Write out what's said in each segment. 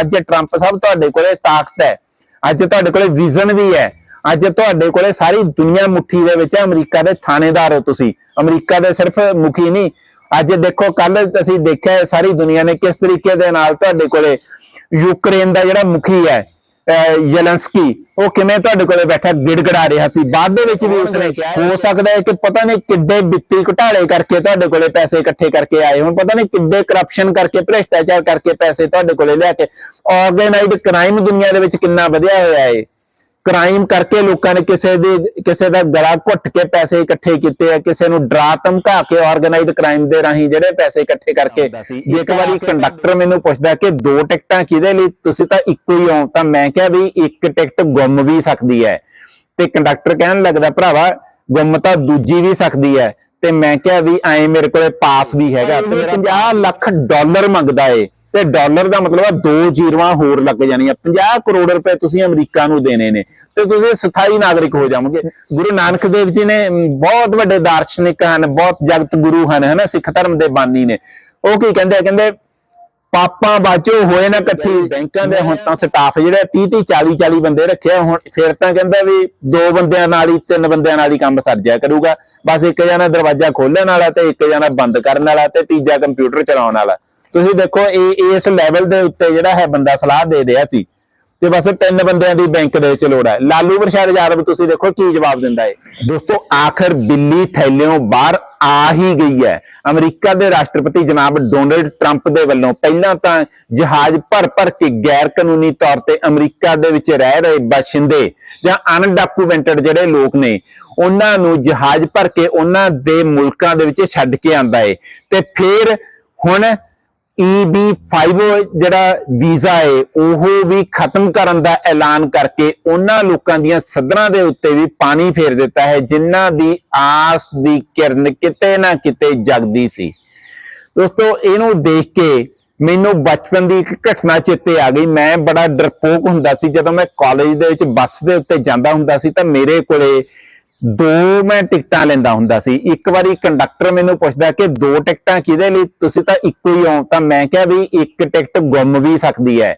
ਅੱਜ ਟਰੰਪ ਸਾਹਿਬ ਤੁਹਾਡੇ ਕੋਲੇ ਤਾਕਤ ਹੈ। ਅੱਜ ਤੁਹਾਡੇ ਕੋਲੇ ਵਿਜ਼ਨ ਵੀ ਹੈ। ਅੱਜ ਤੁਹਾਡੇ ਕੋਲੇ ਸਾਰੀ ਦੁਨੀਆ ਮੁੱਠੀ ਦੇ ਵਿੱਚ ਅਮਰੀਕਾ ਦੇ ਥਾਣੇਦਾਰ ਹੋ ਤੁਸੀਂ। ਅਮਰੀਕਾ ਦੇ ਸਿਰਫ ਮੁਖੀ ਨਹੀਂ। ਅੱਜ ਦੇਖੋ ਕੱਲ ਅਸੀਂ ਦੇਖਿਆ ਸਾਰੀ ਦੁਨੀਆ ਨੇ ਕਿਸ ਤਰੀਕੇ ਦੇ ਨਾਲ ਤੁਹਾਡੇ ਕੋਲੇ ਯੂਕਰੇਨ ਦਾ ਜਿਹੜਾ ਮੁਖੀ ਹੈ ਯਲੰਸਕੀ ਉਹ ਕਿਵੇਂ ਤੁਹਾਡੇ ਕੋਲੇ ਬੈਠਾ ਗਿੜਗੜਾ ਰਿਹਾ ਸੀ। ਬਾਅਦ ਦੇ ਵਿੱਚ ਵੀ ਉਸਨੇ ਕਿਹਾ ਹੋ ਸਕਦਾ ਹੈ ਕਿ ਪਤਾ ਨਹੀਂ ਕਿੱਡੇ ਵਿੱਤੀ ਘੁਟਾਲੇ ਕਰਕੇ ਤੁਹਾਡੇ ਕੋਲੇ ਪੈਸੇ ਇਕੱਠੇ ਕਰਕੇ ਆਏ ਹੁਣ। ਪਤਾ ਨਹੀਂ ਕਿੱਡੇ ਕਰਪਸ਼ਨ ਕਰਕੇ ਭ੍ਰਿਸ਼ਟਾਚਾਰ ਕਰਕੇ ਪੈਸੇ ਤੁਹਾਡੇ ਕੋਲੇ ਲਿਆ ਕੇ। ਆਰਗੇਨਾਈਜ਼ਡ ਕ੍ਰਾਈਮ ਦੁਨੀਆ ਦੇ ਵਿੱਚ ਕਿੰਨਾ ਵਧਿਆ ਹੋਇਆ ਹੈ ਕ੍ਰਾਈਮ ਕਰਕੇ ਲੋਕਾਂ ਨੇ ਕਿਸੇ ਦੇ ਕਿਸੇ ਦਾ ਗਲਾ ਘੁੱਟ ਕੇ ਪੈਸੇ ਇਕੱਠੇ ਕੀਤੇ ਆ ਕਿਸੇ ਨੂੰ ਡਰਾ ਧਮਕਾ ਕੇ ਆਰਗੇਨਾਈਜ਼ਡ ਕ੍ਰਾਈਮ ਦੇ ਰਾਹੀਂ ਜਿਹੜੇ ਪੈਸੇ ਇਕੱਠੇ ਕਰਕੇ ਜੇ ਇੱਕ ਵਾਰੀ ਕੰਡਕਟਰ ਮੈਨੂੰ ਪੁੱਛਦਾ ਕਿ ਦੋ ਟਿਕਟਾਂ ਕਿਹਦੇ ਲਈ? ਤੁਸੀਂ ਤਾਂ ਇੱਕੋ ਹੀ ਹੋ ਤਾਂ ਮੈਂ ਕਿਹਾ ਵੀ ਇੱਕ ਟਿਕਟ ਗੁੰਮ ਵੀ ਸਕਦੀ ਹੈ। ਤੇ ਕੰਡਕਟਰ ਕਹਿਣ ਲੱਗਦਾ ਭਰਾਵਾ ਗੁੰਮ ਤਾਂ ਦੂਜੀ ਵੀ ਸਕਦੀ ਹੈ। ਤੇ ਮੈਂ ਕਿਹਾ ਵੀ ਐ ਮੇਰੇ ਕੋਲੇ ਪਾਸ ਵੀ ਹੈਗਾ। ਤੇ 50 ਲੱਖ ਡਾਲਰ ਮੰਗਦਾ ਏ। ਤੇ ਡਾਲਰ ਦਾ ਮਤਲਬ ਆ ਦੋ ਜ਼ੀਰੋਆਂ ਹੋਰ ਲੱਗ ਜਾਣੀਆਂ 50 ਕਰੋੜ ਰੁਪਏ ਤੁਸੀਂ ਅਮਰੀਕਾ ਨੂੰ ਦੇਣੇ ਨੇ ਤੇ ਤੁਸੀਂ ਸਥਾਈ ਨਾਗਰਿਕ ਹੋ ਜਾਓਗੇ ਗੁਰੂ ਨਾਨਕ ਦੇਵ ਜੀ ਨੇ ਬਹੁਤ ਵੱਡੇ ਦਾਰਸ਼ਨਿਕ ਹਨ ਬਹੁਤ ਜਗਤ ਗੁਰੂ ਹਨ ਹਨਾ ਸਿੱਖ ਧਰਮ ਦੇ ਬਾਨੀ ਨੇ। ਉਹ ਕੀ ਕਹਿੰਦੇ ਆ? ਕਹਿੰਦੇ ਪਾਪਾਂ ਬਾਚੋ ਹੋਏ ਨਾ ਇਕੱਠੀ। ਬੈਂਕਾਂ ਦੇ ਹੁਣ ਤਾਂ ਸਟਾਫ ਜਿਹੜਾ 30 30 40 40 ਬੰਦੇ ਰੱਖਿਆ ਹੁਣ ਫਿਰ ਤਾਂ ਕਹਿੰਦਾ ਵੀ ਦੋ ਬੰਦਿਆਂ ਨਾਲ ਹੀ ਤਿੰਨ ਬੰਦਿਆਂ ਨਾਲ ਹੀ ਕੰਮ ਸਰ ਜਾਇਆ ਕਰੂਗਾ। ਬਸ ਇੱਕ ਜਣਾ ਦਰਵਾਜ਼ਾ ਖੋਲਣ ਵਾਲਾ ਤੇ ਇੱਕ ਜਣਾ ਬੰਦ ਕਰਨ ਵਾਲਾ ਤੇ ਤੀਜਾ ਕੰਪਿਊਟਰ ਚਲਾਉਣ ਵਾਲਾ। ਤੁਸੀਂ ਦੇਖੋ, ਇਹ ਇਸ ਲੈਵਲ ਦੇ ਉੱਤੇ ਜਿਹੜਾ ਹੈ ਬੰਦਾ ਸਲਾਹ ਦੇ ਰਿਹਾ ਸੀ। ਤੇ ਬਸ ਤਿੰਨ ਬੰਦਿਆਂ ਦੀ ਬੈਂਕ ਦੇ ਵਿੱਚ ਲੋੜ ਹੈ। ਲਾਲੂ ਪ੍ਰਸ਼ਾਦ ਯਾਦਵ, ਤੁਸੀਂ ਦੇਖੋ ਕੀ ਜਵਾਬ ਦਿੰਦਾ ਹੈ। ਦੋਸਤੋ, ਆਖਰ ਬਿੱਲੀ ਥੈਲਿਓਂ ਬਾਹਰ ਆ ਹੀ ਗਈ ਹੈ। ਅਮਰੀਕਾ ਦੇ ਰਾਸ਼ਟਰਪਤੀ ਜਨਾਬ ਡੋਨਲਡ ਟਰੰਪ ਦੇ ਵੱਲੋਂ ਪਹਿਲਾਂ ਤਾਂ ਜਹਾਜ਼ ਭਰ ਭਰ ਕੇ ਗੈਰ ਕਾਨੂੰਨੀ ਤੌਰ ਤੇ ਅਮਰੀਕਾ ਦੇ ਵਿੱਚ ਰਹਿ ਰਹੇ ਬਾਸ਼ਿੰਦੇ ਜਾਂ ਅਨਡਾਕੂਮੈਂਟਡ ਜਿਹੜੇ ਲੋਕ ਨੇ, ਉਹਨਾਂ ਨੂੰ ਜਹਾਜ਼ ਭਰ ਕੇ ਉਹਨਾਂ ਦੇ ਮੁਲਕਾਂ ਦੇ ਵਿੱਚ ਛੱਡ ਕੇ ਆਂਦਾ ਹੈ। ਤੇ ਫਿਰ ਹੁਣ EB5 ਜਿਹੜਾ ਵੀਜ਼ਾ ਹੈ ਉਹ ਵੀ ਖਤਮ ਕਰਨ ਦਾ ਐਲਾਨ ਕਰਕੇ ਉਹਨਾਂ ਲੋਕਾਂ ਦੀਆਂ ਸੱਧਰਾਂ ਦੇ ਉੱਤੇ ਵੀ ਪਾਣੀ ਫੇਰ ਦਿੱਤਾ ਹੈ, ਜਿਨ੍ਹਾਂ ਦੀ ਆਸ ਦੀ ਕਿਰਨ ਕਿਤੇ ਨਾ ਕਿਤੇ ਜਗਦੀ ਸੀ। ਦੋਸਤੋ, ਇਹਨੂੰ ਦੇਖ ਕੇ ਮੈਨੂੰ ਬਚਪਨ ਦੀ ਇੱਕ ਘਟਨਾ ਚੇਤੇ ਆ ਗਈ। ਮੈਂ ਬੜਾ ਡਰਪੋਕ ਹੁੰਦਾ ਸੀ। ਜਦੋਂ ਮੈਂ ਕਾਲਜ ਦੇ ਵਿੱਚ ਬੱਸ ਦੇ ਉੱਤੇ ਜਾਂਦਾ ਹੁੰਦਾ ਸੀ ਤਾਂ ਮੇਰੇ ਕੋਲੇ ਦੋ ਮੈਂ ਟਿਕਟਾਂ ਲੈਂਦਾ ਹੁੰਦਾ ਸੀ। ਇੱਕ ਵਾਰੀ ਕੰਡਕਟਰ ਮੈਨੂੰ ਪੁੱਛਦਾ ਕਿ ਦੋ ਟਿਕਟਾਂ ਕਿਹਦੇ ਲਈ? ਤੁਸੀਂ ਤਾਂ ਇੱਕੋ ਹੀ ਹੋ। ਤਾਂ ਮੈਂ ਕਿਹਾ ਵੀ ਇੱਕ ਟਿਕਟ ਗੁੰਮ ਵੀ ਸਕਦੀ ਹੈ।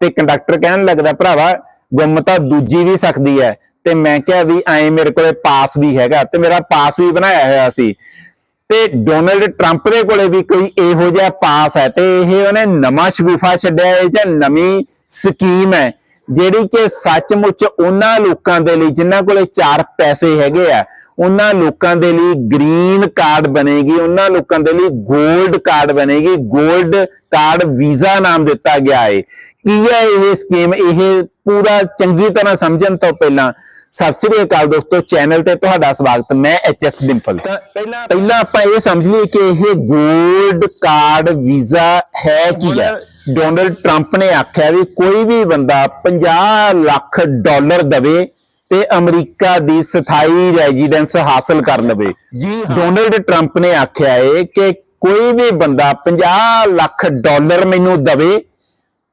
ਤੇ ਕੰਡਕਟਰ ਕਹਿਣ ਲੱਗਦਾ, ਭਰਾਵਾ, ਗੁੰਮ ਤਾਂ ਦੂਜੀ ਵੀ ਸਕਦੀ ਹੈ। ਤੇ ਮੈਂ ਕਿਹਾ ਵੀ ਐ ਮੇਰੇ ਕੋਲੇ ਪਾਸ ਵੀ ਹੈਗਾ ਤੇ ਮੇਰਾ ਪਾਸ ਵੀ ਬਣਾਇਆ ਹੋਇਆ ਸੀ। ਤੇ ਡੋਨਲਡ ਟਰੰਪ ਦੇ ਕੋਲੇ ਵੀ ਕੋਈ ਇਹੋ ਜਿਹਾ ਪਾਸ ਹੈ ਤੇ ਇਹ ਉਹਨੇ ਨਵਾਂ ਸ਼ਗੂਫਾ ਛੱਡਿਆ ਹੈ ਜਾਂ ਨਵੀਂ ਸਕੀਮ ਹੈ। ਜਿਹੜੀ ਕਿ ਸੱਚਮੁੱਚ ਉਹਨਾਂ ਲੋਕਾਂ ਦੇ ਲਈ, ਜਿਨ੍ਹਾਂ ਕੋਲੇ ਚਾਰ ਪੈਸੇ ਹੈਗੇ ਆ, ਉਹਨਾਂ ਲੋਕਾਂ ਦੇ ਲਈ ਗ੍ਰੀਨ ਕਾਰਡ ਬਣੇਗੀ, ਉਹਨਾਂ ਲੋਕਾਂ ਦੇ ਲਈ 골ਡ ਕਾਰਡ ਬਣੇਗੀ 골ਡ ਕਾਰਡ ਵੀਜ਼ਾ ਨਾਮ ਦਿੱਤਾ ਗਿਆ ਹੈ ਕੀ ਹੈ ਇਹ ਸਕੀਮ ਇਹ ਪੂਰਾ ਚੰਗੀ ਤਰ੍ਹਾਂ ਸਮਝਣ ਤੋਂ ਪਹਿਲਾਂ ਸਤਿ ਸ੍ਰੀ ਅਕਾਲ ਦੋਸਤੋ ਚੈਨਲ ਤੇ ਤੁਹਾਡਾ ਸਵਾਗਤ ਮੈਂ ਐਚਐਸ ਡਿੰਪਲ ਤਾਂ ਪਹਿਲਾਂ ਪਹਿਲਾਂ ਆਪਾਂ ਇਹ ਸਮਝ ਲਈਏ ਕਿ ਇਹ 골ਡ ਕਾਰਡ ਵੀਜ਼ਾ ਹੈ ਕੀ ਹੈ। ਡੋਨਲਡ ਟਰੰਪ ਨੇ ਆਖਿਆ ਵੀ ਕੋਈ ਵੀ ਬੰਦਾ 50 ਲੱਖ ਡਾਲਰ ਦੇਵੇ ਤੇ ਅਮਰੀਕਾ ਦੀ ਸਥਾਈ ਰੈਜ਼ੀਡੈਂਸ ਹਾਸਲ ਕਰ ਲਵੇ। ਜੀ ਡੋਨਲਡ ਟਰੰਪ ਨੇ ਆਖਿਆ ਹੈ ਕਿ ਕੋਈ ਵੀ ਬੰਦਾ 50 ਲੱਖ ਡਾਲਰ ਮੈਨੂੰ ਦੇਵੇ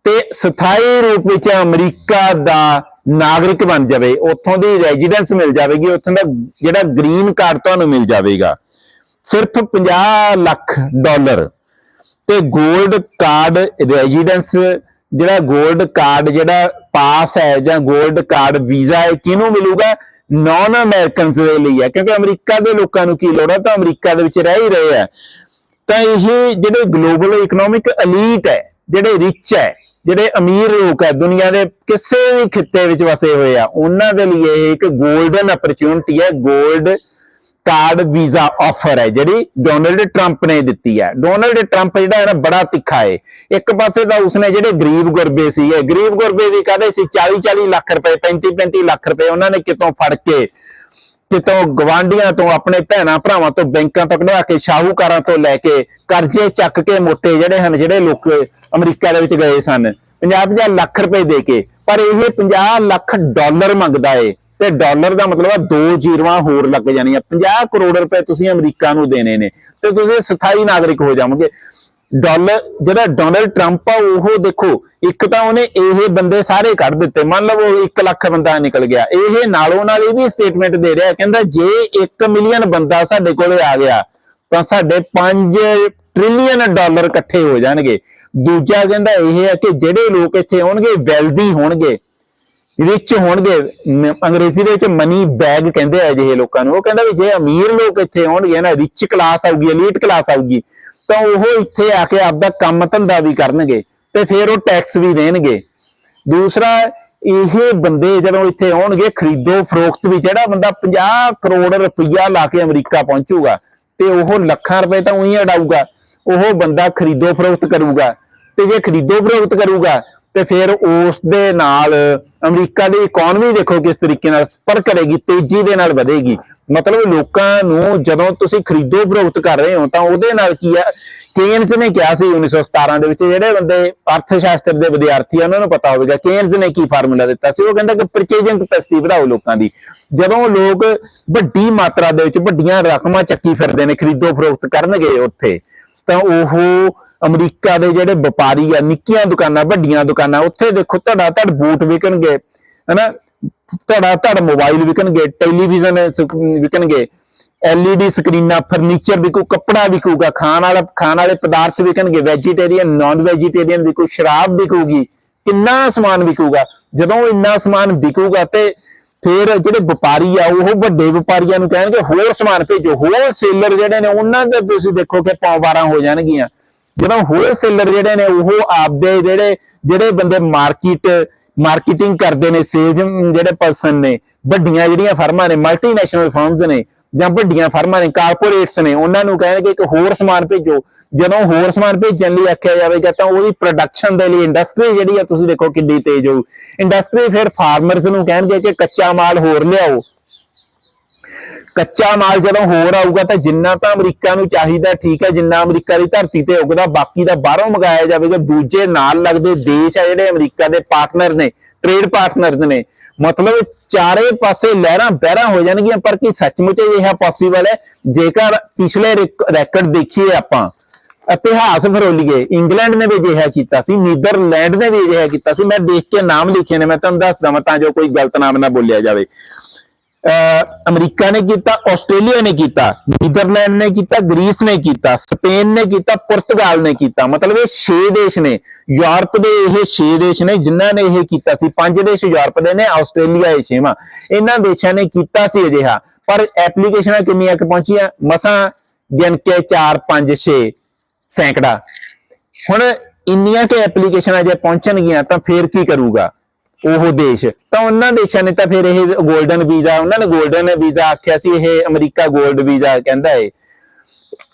ਤੇ ਸਥਾਈ ਰੂਪ ਵਿੱਚ ਅਮਰੀਕਾ ਦਾ ਨਾਗਰਿਕ ਬਣ ਜਾਵੇ, ਉੱਥੋਂ ਦੀ ਰੈਜ਼ੀਡੈਂਸ ਮਿਲ ਜਾਵੇਗੀ, ਉੱਥੋਂ ਦਾ ਜਿਹੜਾ ਗ੍ਰੀਨ ਕਾਰਡ ਤੁਹਾਨੂੰ ਮਿਲ ਜਾਵੇਗਾ। ਸਿਰਫ 50 ਲੱਖ ਡਾਲਰ ਤੇ 골ਡ ਕਾਰਡ ਰੈਜ਼ੀਡੈਂਸ ਜਿਹੜਾ 골ਡ ਕਾਰਡ ਜਿਹੜਾ ਪਾਸ ਹੈ ਜਾਂ 골ਡ ਕਾਰਡ ਵੀਜ਼ਾ ਹੈ, ਕਿਹਨੂੰ ਮਿਲੂਗਾ? ਨਾਨ ਅਮਰੀਕਨਸ ਦੇ ਲਈ ਹੈ, ਕਿਉਂਕਿ ਅਮਰੀਕਾ ਦੇ ਲੋਕਾਂ ਨੂੰ ਕੀ ਲੋੜ ਹੈ? ਤਾਂ ਅਮਰੀਕਾ ਦੇ ਵਿੱਚ ਰਹਿ ਹੀ ਰਹੇ ਆ ਤਾਂ ਇਹ ਜਿਹੜੇ ਗਲੋਬਲ ਇਕਨੋਮਿਕ ਐਲੀਟ ਹੈ, ਜਿਹੜੇ ਰਿਚ ਹੈ ਜਿਹੜੇ ਅਮੀਰ ਲੋਕ ਹੈ ਦੁਨੀਆ ਦੇ ਕਿਸੇ ਵੀ ਖਿੱਤੇ ਵਿੱਚ ਵਸੇ ਹੋਏ ਆ, ਉਹਨਾਂ ਦੇ ਲਈ ਇਹ ਇੱਕ 골ਡਨ ਅਪਰਚੂਨਿਟੀ ਹੈ 골ਡ ਕਾਰਡ ਵੀਜ਼ਾ ਆਫਰ ਹੈ, ਜਿਹੜੀ ਡੋਨਲਡ ਟਰੰਪ ਨੇ ਦਿੱਤੀ ਹੈ। ਡੋਨਲਡ ਟਰੰਪ ਜਿਹੜਾ ਹੈ ਨਾ, ਬੜਾ ਤਿੱਖਾ ਹੈ ਇੱਕ ਪਾਸੇ ਤਾਂ ਉਸਨੇ ਜਿਹੜੇ ਗਰੀਬ ਗੁਰਬੇ ਸੀ ਗਰੀਬ ਗੁਰਬੇ ਵੀ ਕਹਦੇ ਸੀ? 40 40 ਲੱਖ ਰੁਪਏ 35 35 ਲੱਖ ਰੁਪਏ ਉਹਨਾਂ ਨੇ ਕਿਤੋਂ ਫੜ ਕੇ ਕਿਤੋਂ ਗਵਾਂਡੀਆਂ ਤੋਂ, ਆਪਣੇ ਭੈਣਾ ਭਰਾਵਾਂ ਤੋਂ, ਬੈਂਕਾਂ ਤੋਂ ਕਢਵਾ ਕੇ, ਸ਼ਾਹੂਕਾਰਾਂ ਤੋਂ ਲੈ ਕੇ, ਕਰਜ਼ੇ ਚੱਕ ਕੇ ਮੋਟੇ ਜਿਹੜੇ ਹਨ, ਜਿਹੜੇ ਲੋਕ ਅਮਰੀਕਾ ਦੇ ਵਿੱਚ ਗਏ ਸਨ। 50-50 ਲੱਖ ਰੁਪਏ ਦੇ ਕੇ, ਪਰ ਇਹ 50 ਲੱਖ ਡਾਲਰ ਮੰਗਦਾ ਏ। ਤੇ ਡਾਲਰ ਦਾ ਮਤਲਬ ਆ ਦੋ ਜ਼ੀਰੋਆਂ ਹੋਰ ਲੱਗ ਜਾਣੀਆਂ। 50 ਕਰੋੜ ਰੁਪਏ ਤੁਸੀਂ ਅਮਰੀਕਾ ਨੂੰ ਦੇਣੇ ਨੇ। ਤੇ ਤੁਸੀਂ ਸਥਾਈ ਨਾਗਰਿਕ ਹੋ ਜਾਵੋਗੇ। ਡਾਲਰ, ਜਿਹੜਾ ਡੋਨਲਡ ਟਰੰਪ ਆ, ਉਹ ਦੇਖੋ, ਇੱਕ ਤਾਂ ਉਹਨੇ ਇਹ ਬੰਦੇ ਸਾਰੇ ਕੱਢ ਦਿੱਤੇ। ਮੰਨ ਲਓ ਉਹ 1 ਲੱਖ ਬੰਦਾ ਨਿਕਲ ਗਿਆ। ਇਹ ਨਾਲੋਂ ਨਾਲ ਇਹ ਵੀ ਸਟੇਟਮੈਂਟ ਦੇ ਰਿਹਾ, ਕਹਿੰਦਾ ਜੇ 1 ਮਿਲੀਅਨ ਬੰਦਾ ਸਾਡੇ ਕੋਲੇ ਆ ਗਿਆ, ਤਾਂ ਸਾਡੇ 5 ਟ੍ਰਿਲੀਅਨ ਡਾਲਰ ਇਕੱਠੇ ਹੋ ਜਾਣਗੇ। ਦੂਜਾ ਕਹਿੰਦਾ ਇਹ ਹੈ ਕਿ ਜਿਹੜੇ ਲੋਕ ਇੱਥੇ ਆਉਣਗੇ ਵੈਲਦੀ ਹੋਣਗੇ ਰਿਚ ਹੋਣਗੇ ਅੰਗਰੇਜ਼ੀ ਦੇ ਵਿੱਚ ਮਨੀ ਬੈਗ ਕਹਿੰਦੇ ਆ ਜਿਹੇ ਲੋਕਾਂ ਨੂੰ। ਉਹ ਕਹਿੰਦਾ ਵੀ ਜੇ ਅਮੀਰ ਲੋਕ ਇੱਥੇ ਆਉਣਗੇ ਨਾ ਰਿਚ ਕਲਾਸ ਆਊਗੀ ਐਲੀਟ ਕਲਾਸ ਆਊਗੀ ਤਾਂ ਉਹ ਇੱਥੇ ਆ ਕੇ ਆਪਦਾ ਕੰਮ ਧੰਦਾ ਵੀ ਕਰਨਗੇ ਤੇ ਫਿਰ ਉਹ ਟੈਕਸ ਵੀ ਦੇਣਗੇ। ਦੂਸਰਾ, ਇਹ ਬੰਦੇ ਜਦੋਂ ਇੱਥੇ ਆਉਣਗੇ, ਖਰੀਦੋ ਫਰੋਖਤ ਵੀ ਜਿਹੜਾ ਬੰਦਾ 50 ਕਰੋੜ ਰੁਪਈਆ ਲਾ ਕੇ ਅਮਰੀਕਾ ਪਹੁੰਚੂਗਾ ਤੇ ਉਹ ਲੱਖਾਂ ਰੁਪਏ ਤਾਂ ਉਹੀ ਅਡਾਊਗਾ ਉਹ ਬੰਦਾ ਖਰੀਦੋ ਫਰੋਖਤ ਕਰੂਗਾ। ਤੇ ਜੇ ਖਰੀਦੋ ਫਰੋਖਤ ਕਰੂਗਾ, ਤੇ ਫਿਰ ਉਸ ਦੇ ਨਾਲ ਅਮਰੀਕਾ ਦੀ ਇਕਨੋਮੀ ਦੇਖੋ ਕਿਸ ਤਰੀਕੇ ਨਾਲ ਸਪਰ ਕਰੇਗੀ, ਤੇਜ਼ੀ ਦੇ ਨਾਲ ਵਧੇਗੀ। ਮਤਲਬ ਲੋਕਾਂ ਨੂੰ ਜਦੋਂ ਤੁਸੀਂ ਖਰੀਦੋ ਫਰੋਖਤ ਕਰ ਰਹੇ ਹੋ, ਤਾਂ ਉਹਦੇ ਨਾਲ ਕੀ ਹੈ ਕੇਨਸ ਨੇ ਕਿਹਾ ਸੀ 1917 ਦੇ ਵਿੱਚ, ਜਿਹੜੇ ਬੰਦੇ ਅਰਥ ਸ਼ਾਸਤਰ ਦੇ ਵਿਦਿਆਰਥੀ ਆ, ਉਹਨਾਂ ਨੂੰ ਪਤਾ ਹੋਵੇਗਾ ਕੇਨਸ ਨੇ ਕੀ ਫਾਰਮੂਲਾ ਦਿੱਤਾ ਸੀ? ਉਹ ਕਹਿੰਦਾ ਕਿ ਪਰਚੇਜਿੰਗ ਕਪੈਸਿਟੀ ਵਧਾਓ ਲੋਕਾਂ ਦੀ। ਜਦੋਂ ਲੋਕ ਵੱਡੀ ਮਾਤਰਾ ਦੇ ਵਿੱਚ ਵੱਡੀਆਂ ਰਕਮਾਂ ਚੱਕੀ ਫਿਰਦੇ ਨੇ, ਖਰੀਦੋ ਫਰੋਖਤ ਕਰਨਗੇ ਉੱਥੇ, ਤਾਂ ਉਹ ਅਮਰੀਕਾ ਦੇ ਜਿਹੜੇ ਵਪਾਰੀ ਆ, ਨਿੱਕੀਆਂ ਦੁਕਾਨਾਂ, ਵੱਡੀਆਂ ਦੁਕਾਨਾਂ, ਉੱਥੇ ਦੇਖੋ ਤੁਹਾਡਾ, ਤੁਹਾਡੇ ਬੂਟ ਵਿਕਣਗੇ, ਹਨਾ? ਧੜਾ ਤੁਹਾਡਾ ਮੋਬਾਈਲ ਵਿਕਣਗੇ ਟੈਲੀਵਿਜ਼ਨ ਵਿਕਣਗੇ, LED ਸਕਰੀਨਾਂ ਫਰਨੀਚਰ ਵਿਕੂ, ਕੱਪੜਾ ਵਿਕੂਗਾ, ਖਾਣ ਵਾਲਾ, ਖਾਣ ਵਾਲੇ ਪਦਾਰਥ ਵਿਕਣਗੇ ਵੈਜੀਟੇਰੀਅਨ ਨਾਨ ਵੈਜੀਟੇਰੀਅਨ ਵਿਕੂ, ਸ਼ਰਾਬ ਵਿਕੂਗੀ, ਕਿੰਨਾ ਸਮਾਨ ਵਿਕੂਗਾ? ਜਦੋਂ ਇੰਨਾ ਸਮਾਨ ਵਿਕੂਗਾ ਤੇ ਫਿਰ ਜਿਹੜੇ ਵਪਾਰੀ ਆ, ਉਹ ਵੱਡੇ ਵਪਾਰੀਆਂ ਨੂੰ ਕਹਿਣਗੇ, ਹੋਰ ਸਮਾਨ ਭੇਜੋ ਹੋਲਸੇਲਰ ਜਿਹੜੇ ਨੇ, ਉਹਨਾਂ ਦੇ ਤੁਸੀਂ ਦੇਖੋ ਕਿ ਪੌਵਾਰਾਂ ਹੋ ਜਾਣਗੀਆਂ। ਜਦੋਂ ਹੋਲਸੇਲਰ ਜਿਹੜੇ ਨੇ, ਉਹ ਆਪਦੇ ਜਿਹੜੇ ਜਿਹੜੇ ਬੰਦੇ ਮਾਰਕੀਟ ਮਾਰਕੀਟਿੰਗ ਕਰਦੇ ਨੇ ਸੇਲਸ ਜਿਹੜੇ ਪਰਸਨ ਨੇ, ਵੱਡੀਆਂ ਜਿਹੜੀਆਂ ਫਰਮਾਂ ਨੇ ਮਲਟੀਨੈਸ਼ਨਲ ਫਰਮਸ ਨੇ, ਜਾਂ ਵੱਡੀਆਂ ਫਰਮਾਂ ਨੇ ਕਾਰਪੋਰੇਟਸ ਨੇ, ਉਹਨਾਂ ਨੂੰ ਕਹਿਣਗੇ ਕਿ ਹੋਰ ਸਮਾਨ ਭੇਜੋ। ਜਦੋਂ ਹੋਰ ਸਮਾਨ ਭੇਜਣ ਲਈ ਆਖਿਆ ਜਾਵੇਗਾ, ਤਾਂ ਉਹਦੀ ਪ੍ਰੋਡਕਸ਼ਨ ਦੇ ਲਈ ਇੰਡਸਟਰੀ ਜਿਹੜੀ ਆ, ਤੁਸੀਂ ਦੇਖੋ ਕਿੰਨੀ ਤੇਜ਼ ਹੋਊ। ਇੰਡਸਟਰੀ ਫਿਰ ਫਾਰਮਰਸ ਨੂੰ ਕਹਿਣਗੇ ਕਿ ਕੱਚਾ ਮਾਲ ਹੋਰ ਲਿਆਓ। ਕੱਚਾ ਮਾਲ ਜਦੋਂ ਹੋਰ ਆਊਗਾ ਤਾਂ ਜਿੰਨਾ ਤਾਂ ਅਮਰੀਕਾ ਨੂੰ ਚਾਹੀਦਾ ਠੀਕ ਹੈ, ਜਿੰਨਾ ਅਮਰੀਕਾ ਦੀ ਧਰਤੀ ਤੇ ਉਗਦਾ, ਬਾਕੀ ਦਾ ਬਾਹਰੋਂ ਮੰਗਾਇਆ ਜਾਵੇਗਾ, ਦੂਜੇ ਨਾਲ ਲੱਗਦੇ ਦੇਸ਼ ਆ ਜਿਹੜੇ ਅਮਰੀਕਾ ਦੇ ਪਾਰਟਨਰ ਨੇ ਟ੍ਰੇਡ ਪਾਰਟਨਰਸ ਨੇ। ਮਤਲਬ ਚਾਰੇ ਪਾਸੇ ਲਹਿਰਾਂ ਬਹਿਰਾਂ ਹੋ ਜਾਣਗੀਆਂ, ਪਰ ਕੀ ਸੱਚਮੁੱਚ ਇਹ ਪੋਸੀਬਲ ਹੈ? ਜੇਕਰ ਪਿਛਲੇ ਰੈਕੋਰਡ ਦੇਖੀਏ ਆਪਾਂ, ਇਤਿਹਾਸ ਫਰੋਲੀਏ ਇੰਗਲੈਂਡ ਨੇ ਵੀ ਅਜਿਹਾ ਕੀਤਾ ਸੀ, ਨੀਦਰਲੈਂਡ ਨੇ ਵੀ ਅਜਿਹਾ ਕੀਤਾ ਸੀ। ਮੈਂ ਦੇਖ ਕੇ ਨਾਮ ਲਿਖੇ ਨੇ, ਮੈਂ ਤੁਹਾਨੂੰ ਦੱਸ ਦਵਾਂ ਤਾਂ ਜੋ ਕੋਈ ਗਲਤ ਨਾਮ ਨਾ ਬੋਲਿਆ ਜਾਵੇ। ਅਮਰੀਕਾ ਨੇ ਕੀਤਾ, ਆਸਟ੍ਰੇਲੀਆ ਨੇ ਕੀਤਾ, ਨੀਦਰਲੈਂਡ ਨੇ ਕੀਤਾ, ਗ੍ਰੀਸ ਨੇ ਕੀਤਾ, ਸਪੇਨ ਨੇ ਕੀਤਾ, ਪੁਰਤਗਾਲ ਨੇ ਕੀਤਾ। ਮਤਲਬ ਇਹ 6 ਦੇਸ਼ ਨੇ। ਯੂਰਪ ਦੇ ਇਹ 6 ਦੇਸ਼ ਨੇ ਜਿਨ੍ਹਾਂ ਨੇ ਇਹ ਕੀਤਾ ਸੀ। ਪੰਜ ਦੇਸ਼ ਯੂਰਪ ਦੇ ਨੇ, ਆਸਟ੍ਰੇਲੀਆ ਇਹ ਛੇਵਾਂ। ਇਹਨਾਂ ਦੇਸ਼ਾਂ ਨੇ ਕੀਤਾ ਸੀ ਅਜਿਹਾ। ਪਰ ਐਪਲੀਕੇਸ਼ਨਾਂ ਕਿੰਨੀਆਂ ਕੁ ਪਹੁੰਚੀਆਂ? ਮਸਾਂ ਗਿਣ ਕੇ 4 5 6 ਸੈਂਕੜਾ। ਹੁਣ ਇੰਨੀਆਂ ਕਿ ਐਪਲੀਕੇਸ਼ਨਾਂ ਜੇ ਪਹੁੰਚਣਗੀਆਂ ਤਾਂ ਫੇਰ ਕੀ ਕਰੂਗਾ? ਉਹ ਦੇਸ਼। ਤਾਂ ਉਹਨਾਂ ਦੇਸ਼ਾਂ ਨੇ ਤਾਂ ਫਿਰ ਇਹ 골ਡਨ ਵੀਜ਼ਾ ਉਹਨਾਂ ਨੇ 골ਡਨ ਵੀਜ਼ਾ ਆਖਿਆ ਸੀ, ਇਹ ਅਮਰੀਕਾ 골ਡ ਵੀਜ਼ਾ ਕਹਿੰਦਾ ਏ।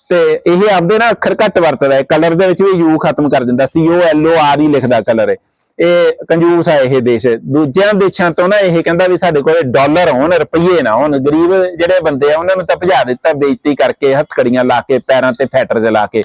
ਤੇ ਇਹ ਆਪਦੇ ਨਾਲ ਅੱਖਰ ਘੱਟ ਵਰਤਦਾ ਹੈ ਕਲਰ ਦੇ ਵਿੱਚ ਵੀ ਯੂ ਖਤਮ ਕਰ ਦਿੰਦਾ। ਸੀ ਓ ਐਲ ਓ ਆਰ ਹੀ ਲਿਖਦਾ ਕਲਰ ਹੈ ਇਹ ਕੰਜੂਸ ਆ ਇਹ ਦੇਸ਼। ਦੂਜਿਆਂ ਦੇਸ਼ਾਂ ਤੋਂ ਨਾ ਇਹ ਕਹਿੰਦਾ ਵੀ ਸਾਡੇ ਕੋਲੇ ਡਾਲਰ ਹੋਣ, ਰੁਪਈਏ ਨਾ ਹੋਣ। ਗਰੀਬ ਜਿਹੜੇ ਬੰਦੇ ਆ, ਉਹਨਾਂ ਨੂੰ ਤਾਂ ਭਜਾ ਦਿੱਤਾ, ਬੇਇੱਜ਼ਤੀ ਕਰਕੇ ਹੱਥਕੜੀਆਂ ਲਾ ਕੇ, ਪੈਰਾਂ ਤੇ ਫੈਟਰ ਜਲਾ ਕੇ।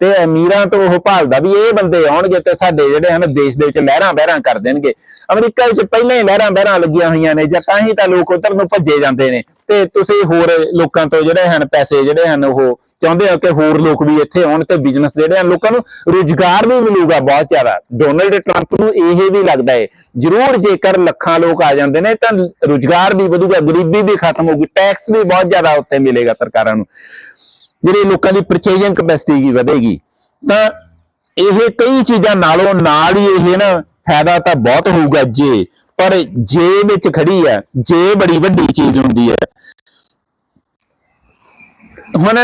ਤੇ ਅਮੀਰਾਂ ਤੋਂ ਉਹ ਭਾਲਦਾ ਵੀ ਇਹ ਬੰਦੇ ਆਉਣਗੇ ਤੇ ਸਾਡੇ ਜਿਹੜੇ ਹਨ ਦੇਸ਼ ਦੇ ਵਿੱਚ ਲਹਿਰਾਂ ਬਹਿਰਾਂ ਕਰ ਦੇਣਗੇ। ਅਮਰੀਕਾ ਵਿੱਚ ਪਹਿਲਾਂ ਹੀ ਲਹਿਰਾਂ ਬਹਿਰਾਂ ਲੱਗੀਆਂ ਹੋਈਆਂ ਨੇ, ਜਾਂ ਤਾਂ ਹੀ ਤਾਂ ਲੋਕ ਉਧਰ ਨੂੰ ਭੱਜੇ ਜਾਂਦੇ ਨੇ। ਤੇ ਤੁਸੀਂ ਹੋਰ ਲੋਕਾਂ ਤੋਂ ਜਿਹੜੇ ਹਨ ਪੈਸੇ ਜਿਹੜੇ ਹਨ ਉਹ ਚਾਹੁੰਦੇ ਹੋ ਕਿ ਹੋਰ ਲੋਕ ਵੀ ਇੱਥੇ ਆਉਣ ਤੇ ਬਿਜ਼ਨਸ ਜਿਹੜੇ ਹਨ ਲੋਕਾਂ ਨੂੰ ਰੁਜ਼ਗਾਰ ਵੀ ਮਿਲੂਗਾ ਬਹੁਤ ਜ਼ਿਆਦਾ। ਡੋਨਲਡ ਟਰੰਪ ਨੂੰ ਇਹ ਵੀ ਲੱਗਦਾ ਹੈ ਜ਼ਰੂਰ ਜੇਕਰ ਲੱਖਾਂ ਲੋਕ ਆ ਜਾਂਦੇ ਨੇ ਤਾਂ ਰੁਜ਼ਗਾਰ ਵੀ ਵਧੂਗਾ, ਗਰੀਬੀ ਵੀ ਖਤਮ ਹੋਊਗੀ ਟੈਕਸ ਵੀ ਬਹੁਤ ਜ਼ਿਆਦਾ ਉੱਥੇ ਮਿਲੇਗਾ ਸਰਕਾਰਾਂ ਨੂੰ। ਜਿਹੜੇ ਲੋਕਾਂ ਦੀ ਪਰਚੇਜਿੰਗ ਕਪੈਸਿਟੀ ਕੀ ਵਧੇਗੀ, ਤਾਂ ਇਹ ਕਈ ਚੀਜ਼ਾਂ ਨਾਲੋਂ ਨਾਲ ਹੀ ਇਹ ਨਾ ਫਾਇਦਾ ਤਾਂ ਬਹੁਤ ਹੋਊਗਾ ਜੇ, ਪਰ ਜੇ ਵਿੱਚ ਖੜੀ ਹੈ ਜੇ ਬੜੀ ਵੱਡੀ ਚੀਜ਼ ਹੁੰਦੀ ਹੈ ਹੁਣ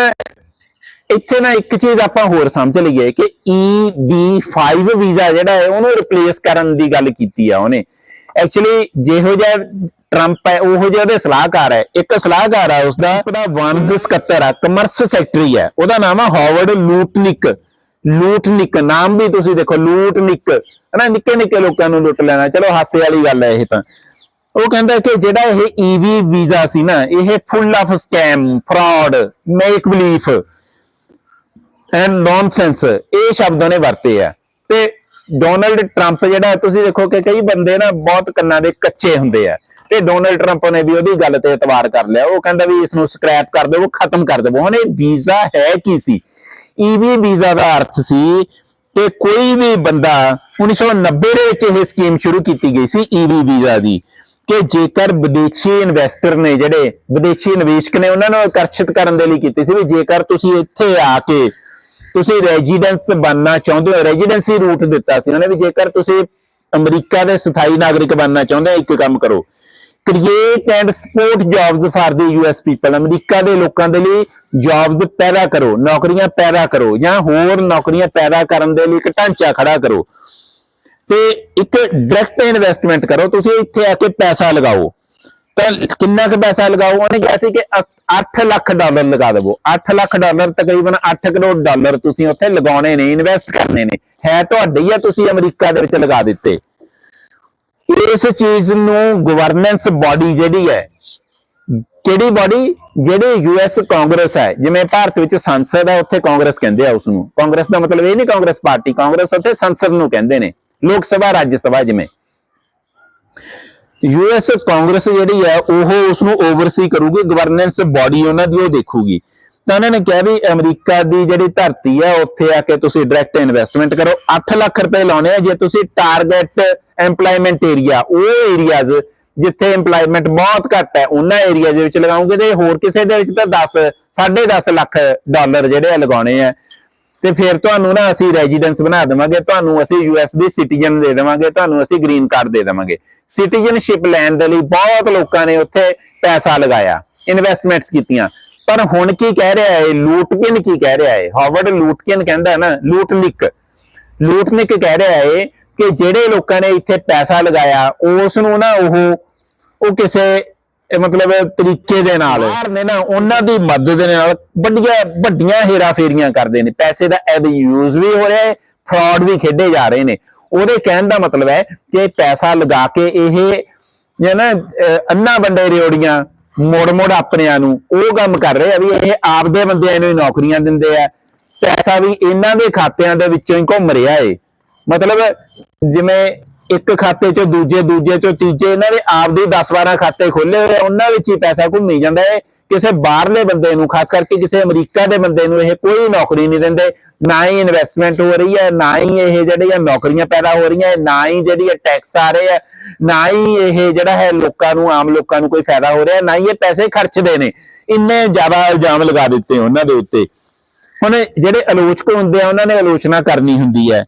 ਇੱਥੇ ਨਾ ਇੱਕ ਚੀਜ਼ ਆਪਾਂ ਹੋਰ ਸਮਝ ਲਈਏ ਕਿ EB5 ਵੀਜ਼ਾ ਜਿਹੜਾ ਹੈ, ਉਹਨੂੰ ਰਿਪਲੇਸ ਕਰਨ ਦੀ ਗੱਲ ਕੀਤੀ ਆ ਉਹਨੇ। ਐਕਚੁਅਲੀ ਜਿਹੋ ਜਿਹਾ ਟਰੰਪ ਹੈ, ਉਹੋ ਜਿਹਾ ਉਹਦੇ ਸਲਾਹਕਾਰ ਹੈ। ਇੱਕ ਸਲਾਹਕਾਰ ਆ ਉਸਦਾ ਉਹਦਾ ਵਨਸ ਸਕੱਤਰ ਆ ਕਮਰਸ ਸੈਕਟਰੀ ਹੈ। ਉਹਦਾ ਨਾਮ ਆ ਹਾਵਰਡ ਲੂਟਨਿਕ ਲੂਟਨਿਕ ਨਾਮ ਵੀ ਤੁਸੀਂ ਦੇਖੋ ਲੂਟਨਿਕ ਹਨਾ, ਨਿੱਕੇ ਨਿੱਕੇ ਲੋਕਾਂ ਨੂੰ ਲੁੱਟ ਲੈਣਾ, ਚਲੋ ਹਾਸੇ ਵਾਲੀ ਗੱਲ ਹੈ ਇਹ ਤਾਂ। ਉਹ ਕਹਿੰਦਾ ਕਿ ਜਿਹੜਾ ਇਹ ਈਵੀ ਵੀਜ਼ਾ ਸੀ ਨਾ, ਇਹ full of scam fraud make believe and nonsense ਇਹ ਸ਼ਬਦਾਂ ਨੇ ਵਰਤੇ ਆ। ਤੇ ਡੋਨਲਡ ਟਰੰਪ ਜਿਹੜਾ ਤੁਸੀਂ ਦੇਖੋ ਕਿ ਕਈ ਬੰਦੇ ਨਾ ਬਹੁਤ ਕੰਨਾਂ ਦੇ ਕੱਚੇ ਹੁੰਦੇ ਆ। ਤੇ ਡੋਨਲਡ ਟਰੰਪ ਨੇ ਵੀ ਉਹਦੀ ਗੱਲ ਤੇ ਇਤਬਾਰ ਕਰ ਲਿਆ। ਉਹ ਕਹਿੰਦਾ ਵੀ ਇਸ ਨੂੰ ਸਕ੍ਰੈਪ ਕਰ ਦਿਓ ਖਤਮ ਕਰ ਦਿਓ ਹੁਣ ਇਹ ਵੀਜ਼ਾ ਹੈ ਕੀ ਸੀ? ਈਵੀ ਵੀਜ਼ਾ ਦਾ ਅਰਥ ਸੀ ਕਿ ਕੋਈ ਵੀ ਬੰਦਾ 1990 ਦੇ ਵਿੱਚ ਇਹ ਸਕੀਮ ਸ਼ੁਰੂ ਕੀਤੀ ਗਈ ਸੀ ਈਵੀ ਵੀਜ਼ਾ ਦੀ ਕਿ ਜੇਕਰ ਵਿਦੇਸ਼ੀ ਇਨਵੈਸਟਰ ਨੇ ਜਿਹੜੇ ਵਿਦੇਸ਼ੀ ਨਿਵੇਸ਼ਕ ਨੇ, ਉਹਨਾਂ ਨੂੰ ਆਕਰਸ਼ਿਤ ਕਰਨ ਦੇ ਲਈ ਕੀਤੀ ਸੀ ਵੀ ਜੇਕਰ ਤੁਸੀਂ ਇੱਥੇ ਆ ਕੇ ਤੁਸੀਂ ਰੈਜ਼ੀਡੈਂਸ ਬਣਨਾ ਚਾਹੁੰਦੇ ਹੋ ਰੈਜ਼ੀਡੈਂਸੀ ਰੂਟ ਦਿੱਤਾ ਸੀ ਉਹਨਾਂ ਨੇ ਵੀ ਜੇਕਰ ਤੁਸੀਂ ਅਮਰੀਕਾ ਦੇ ਸਥਾਈ ਨਾਗਰਿਕ ਬਣਨਾ ਚਾਹੁੰਦੇ ਹੋ, ਇੱਕ ਕੰਮ ਕਰੋ। Create and support jobs for the US people America ਦੇ ਲੋਕਾਂ ਦੇ ਲਈ ਜੌਬਸ ਪੈਦਾ ਕਰੋ, ਨੌਕਰੀਆਂ ਪੈਦਾ ਕਰੋ ਜਾਂ ਹੋਰ ਨੌਕਰੀਆਂ ਪੈਦਾ ਕਰਨ ਦੇ ਲਈ ਇੱਕ ਢਾਂਚਾ ਖੜਾ ਕਰੋ। ਤੇ ਇੱਕ ਡਾਇਰੈਕਟ ਇਨਵੈਸਟਮੈਂਟ ਕਰੋ, ਤੁਸੀਂ ਇੱਥੇ ਆ ਕੇ ਪੈਸਾ ਲਗਾਓ। ਤਾਂ ਕਿੰਨਾ ਕੁ ਪੈਸਾ ਲਗਾਓ ਉਹਨੇ ਕਿਹਾ ਸੀ ਕਿ 8 ਲੱਖ ਡਾਲਰ ਲਗਾ ਦੇਵੋ। 8 ਲੱਖ ਡਾਲਰ ਤਕਰੀਬਨ 8 ਕਰੋੜ ਡਾਲਰ ਤੁਸੀਂ ਉੱਥੇ ਲਗਾਉਣੇ ਨੇ ਇਨਵੈਸਟ ਕਰਨੇ ਨੇ। ਹੈ ਤੁਹਾਡੇ ਹੀ ਆ ਤੁਸੀਂ ਅਮਰੀਕਾ ਦੇ ਵਿੱਚ ਲਗਾ ਦਿੱਤੇ? ਇਸ ਚੀਜ਼ ਨੂੰ ਗਵਰਨੈਂਸ ਬਾਡੀ ਜਿਹੜੀ ਹੈ, ਕਿਹੜੀ ਬਾਡੀ ਜਿਹੜੀ ਯੂਐਸ ਕਾਂਗਰਸ ਹੈ। ਜਿਵੇਂ ਭਾਰਤ ਵਿੱਚ ਸੰਸਦ ਹੈ, ਉੱਥੇ ਕਾਂਗਰਸ ਕਹਿੰਦੇ ਆ ਉਸ ਨੂੰ ਕਾਂਗਰਸ ਦਾ ਮਤਲਬ ਇਹ ਨਹੀਂ ਕਾਂਗਰਸ ਪਾਰਟੀ, ਕਾਂਗਰਸ ਉੱਥੇ ਸੰਸਦ ਨੂੰ ਕਹਿੰਦੇ ਨੇ। ਲੋਕ ਸਭਾ, ਰਾਜ ਸਭਾ ਜਿਵੇਂ। ਯੂਐਸ ਕਾਂਗਰਸ ਜਿਹੜੀ ਹੈ ਉਹ ਉਸ ਨੂੰ ਓਵਰਸੀ ਕਰੂਗੀ ਗਵਰਨੈਂਸ ਬਾਡੀ ਉਹਨਾਂ ਦੀ ਉਹ ਦੇਖੂਗੀ। ਤਾਂ ਉਹਨਾਂ ਨੇ ਕਿਹਾ ਵੀ ਅਮਰੀਕਾ ਦੀ ਜਿਹੜੀ ਧਰਤੀ ਹੈ ਉੱਥੇ ਆ ਕੇ ਤੁਸੀਂ ਡਾਇਰੈਕਟ ਇਨਵੈਸਟਮੈਂਟ ਕਰੋ। 8 ਲੱਖ ਰੁਪਏ ਲਾਉਣੇ ਆ ਜੇ ਤੁਸੀਂ ਟਾਰਗੇਟ EMPLOYMENT ਏਰੀਆ ਉਹ ਏਰੀਆਜ਼ ਜਿੱਥੇ EMPLOYMENT ਬਹੁਤ ਘੱਟ ਹੈ, ਉਹਨਾਂ ਏਰੀਆ ਦੇ ਵਿੱਚ ਲਗਾਉਂਗੇ ਤੇ ਹੋਰ ਕਿਸੇ ਦੇ ਵਿੱਚ ਤਾਂ 10 10.5 ਲੱਖ ਡਾਲਰ ਜਿਹੜੇ ਆ ਲਗਾਉਣੇ ਆ। ਤੇ ਫਿਰ ਤੁਹਾਨੂੰ ਨਾ ਅਸੀਂ ਰੈਜ਼ੀਡੈਂਸ ਬਣਾ ਦੇਵਾਂਗੇ, ਤੁਹਾਨੂੰ ਅਸੀਂ ਯੂਐਸ ਦੀ ਸਿਟੀਜ਼ਨ ਦੇ ਦੇਵਾਂਗੇ, ਤੁਹਾਨੂੰ ਅਸੀਂ ਗ੍ਰੀਨ ਕਾਰਡ ਦੇ ਦੇਵਾਂਗੇ। ਸਿਟੀਜ਼ਨਸ਼ਿਪ ਲੈਣ ਦੇ ਲਈ ਬਹੁਤ ਲੋਕਾਂ ਨੇ ਉੱਥੇ ਪੈਸਾ ਲਗਾਇਆ ਇਨਵੈਸਟਮੈਂਟਸ ਕੀਤੀਆਂ। ਪਰ ਹੁਣ ਕੀ ਕਹਿ ਰਿਹਾ ਹੈ ਲੂਟਕਿਨ ਕੀ ਕਹਿ ਰਿਹਾ ਹੈ ਹਾਰਵਰਡ ਲੂਟਕਿਨ ਕਹਿੰਦਾ ਹੈ ਨਾ ਲੂਟਨਿਕ ਲੂਟਨਿਕ ਕਹਿ ਰਿਹਾ ਹੈ ਕਿ ਜਿਹੜੇ ਲੋਕਾਂ ਨੇ ਇੱਥੇ ਪੈਸਾ ਲਗਾਇਆ, ਉਸ ਨੂੰ ਨਾ ਉਹ ਉਹ ਕਿਸੇ ਇਹ ਮਤਲਬ ਤਰੀਕੇ ਦੇ ਨਾਲ। ਨੇ ਨਾ, ਉਹਨਾਂ ਦੀ ਮਦਦ ਦੇ ਨਾਲ ਵੱਡੀਆਂ ਵੱਡੀਆਂ ਹੇਰਾਫੇਰੀਆਂ ਕਰਦੇ ਨੇ। ਪੈਸੇ ਦਾ ਐਬਯੂਜ਼ ਵੀ ਹੋ ਰਿਹਾ ਹੈ, ਫਰਾਡ ਵੀ ਖੇਡੇ ਜਾ ਰਹੇ ਨੇ। ਉਹਦੇ ਕਹਿਣ ਦਾ ਮਤਲਬ ਹੈ ਕਿ ਪੈਸਾ ਲਗਾ ਕੇ ਇਹ ਜੇ ਨਾ ਅੰਨਾ ਬੰਦੇ ਰਿਓੜੀਆਂ, ਮੋੜ ਮੋੜ ਆਪਣਿਆਂ ਨੂੰ, ਉਹ ਕੰਮ ਕਰ ਰਹੇ ਆ ਵੀ ਇਹ ਆਪਦੇ ਬੰਦਿਆਂ ਨੂੰ ਹੀ ਨੌਕਰੀਆਂ ਦਿੰਦੇ ਆ। ਪੈਸਾ ਵੀ ਇਹਨਾਂ ਦੇ ਖਾਤਿਆਂ ਦੇ ਵਿੱਚੋਂ ਹੀ ਘੁੰਮ ਰਿਹਾ ਏ। ਮਤਲਬ ਜਿਵੇਂ ਇੱਕ ਖਾਤੇ ਚੋਂ ਦੂਜੇ ਦੂਜੇ ਚੋਂ ਤੀਜੇ ਇਹਨਾਂ ਦੇ ਆਪਦੇ 10-12 ਖਾਤੇ ਖੋਲੇ ਹੋਏ ਆ, ਉਹਨਾਂ ਵਿੱਚ ਹੀ ਪੈਸਾ ਘੁੰਮੀ ਜਾਂਦਾ ਹੈ। ਕਿਸੇ ਬਾਹਰਲੇ ਬੰਦੇ ਨੂੰ ਖਾਸ ਕਰਕੇ ਕਿਸੇ ਅਮਰੀਕਾ ਦੇ ਬੰਦੇ ਨੂੰ ਇਹ ਕੋਈ ਨੌਕਰੀ ਨਹੀਂ ਦਿੰਦੇ। ਨਾ ਹੀ ਇਨਵੈਸਟਮੈਂਟ ਹੋ ਰਹੀ ਹੈ ਨਾ ਹੀ ਇਹ ਜਿਹੜੀਆਂ ਨੌਕਰੀਆਂ ਪੈਦਾ ਹੋ ਰਹੀਆਂ ਹੈ, ਨਾ ਹੀ ਜਿਹੜੀ ਟੈਕਸ ਆ ਰਹੇ ਆ ਨਾ ਹੀ ਇਹ ਜਿਹੜਾ ਹੈ ਲੋਕਾਂ ਨੂੰ ਆਮ ਲੋਕਾਂ ਨੂੰ ਕੋਈ ਫਾਇਦਾ ਹੋ ਰਿਹਾ ਨਾ ਹੀ ਇਹ ਪੈਸੇ ਖਰਚਦੇ ਨੇ। ਇੰਨੇ ਜ਼ਿਆਦਾ ਇਲਜ਼ਾਮ ਲਗਾ ਦਿੱਤੇ ਉਹਨਾਂ ਦੇ ਉੱਤੇ। ਹੁਣ ਜਿਹੜੇ ਆਲੋਚਕ ਹੁੰਦੇ ਆ ਉਹਨਾਂ ਨੇ ਆਲੋਚਨਾ ਕਰਨੀ ਹੁੰਦੀ ਹੈ।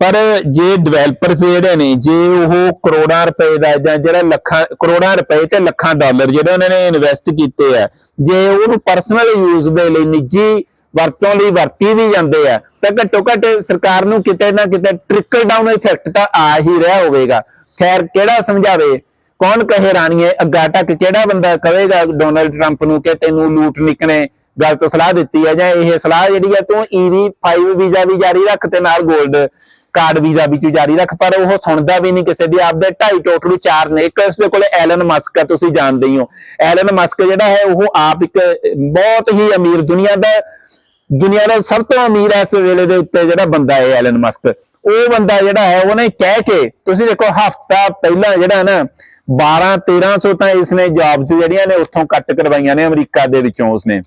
ਪਰ ਜੇ ਡਿਵੈਲਪਰਸ ਜਿਹੜੇ ਨੇ, ਜੇ ਉਹ ਕਰੋੜਾਂ ਰੁਪਏ ਦਾ ਜਾਂ ਜਿਹੜਾ ਲੱਖਾਂ, ਕਰੋੜਾਂ ਰੁਪਏ ਤੇ ਲੱਖਾਂ ਡਾਲਰ ਜਿਹੜੇ ਉਹਨਾਂ ਨੇ ਇਨਵੈਸਟ ਕੀਤੇ ਆ, ਜੇ ਉਹਨੂੰ ਪਰਸਨਲ ਯੂਜ਼ ਦੇ ਲਈ ਨਿੱਜੀ ਵਰਤੋਂ ਲਈ ਵਰਤੀ ਵੀ ਜਾਂਦੇ ਆ, ਤਾਂ ਘੱਟੋ ਘੱਟ ਸਰਕਾਰ ਨੂੰ ਕਿਤੇ ਨਾ ਕਿਤੇ ਟ੍ਰਿਕਲ ਡਾਊਨ ਇਫੈਕਟ ਤਾਂ ਆ ਹੀ ਰਿਹਾ ਹੋਵੇਗਾ। ਖੈਰ, ਕਿਹੜਾ ਸਮਝਾਵੇ? ਕੌਣ ਕਹੇ ਰਾਣੀਏ, ਅੱਗਾ ਟੱਕ ਕਿਹੜਾ ਬੰਦਾ ਕਹੇਗਾ ਡੋਨਲਡ ਟਰੰਪ ਨੂੰ ਕਿ ਤੈਨੂੰ ਲੂਟਨਿਕ ਨੇ ਗਲਤ ਸਲਾਹ ਦਿੱਤੀ ਹੈ ਜਾਂ ਇਹ ਸਲਾਹ ਜਿਹੜੀ ਹੈ ਤੂੰ EV 5 ਵੀਜ਼ਾ ਵੀ ਜਾਰੀ ਰੱਖ ਤੇ ਨਾਲ 골ਡ ਕਾਰਡ ਵੀਜ਼ਾ ਵਿੱਚ ਜਾਰੀ ਰੱਖ, ਪਰ ਉਹ ਸੁਣਦਾ ਵੀ ਨਹੀਂ ਕਿਸੇ ਦੀ, ਆਪਦੇ ਢਾਈ ਟੋਟਲੂ ਚਾਰ ਨੇ, ਇੱਕ ਉਸਦੇ ਕੋਲੇ ਐਲਨ ਮਸਕ ਹੈ ਤੁਸੀਂ ਜਾਣਦੇ ਹੀ ਹੋ। ਐਲਨ ਮਸਕ ਜਿਹੜਾ ਹੈ, ਉਹ ਆਪ ਇੱਕ ਬਹੁਤ ਹੀ ਅਮੀਰ ਦੁਨੀਆ ਦਾ ਦੁਨੀਆ ਦਾ ਸਭ ਤੋਂ ਅਮੀਰ ਇਸ ਵੇਲੇ ਦੇ ਉੱਤੇ ਜਿਹੜਾ ਬੰਦਾ ਹੈ ਐਲਨ ਮਸਕ ਉਹ ਬੰਦਾ ਜਿਹੜਾ ਹੈ, ਉਹਨੇ ਕਹਿ ਕੇ, ਤੁਸੀਂ ਦੇਖੋ ਹਫਤਾ ਪਹਿਲਾਂ ਜਿਹੜਾ ਨਾ 12 1300 ਤਾਂ ਇਸਨੇ ਜੌਬਸ ਜਿਹੜੀਆਂ ਨੇ, ਉੱਥੋਂ ਕੱਟ ਕਰਵਾਈਆਂ ਨੇ, ਅਮਰੀਕਾ ਦੇ ਵਿੱਚੋਂ ਉਸਨੇ।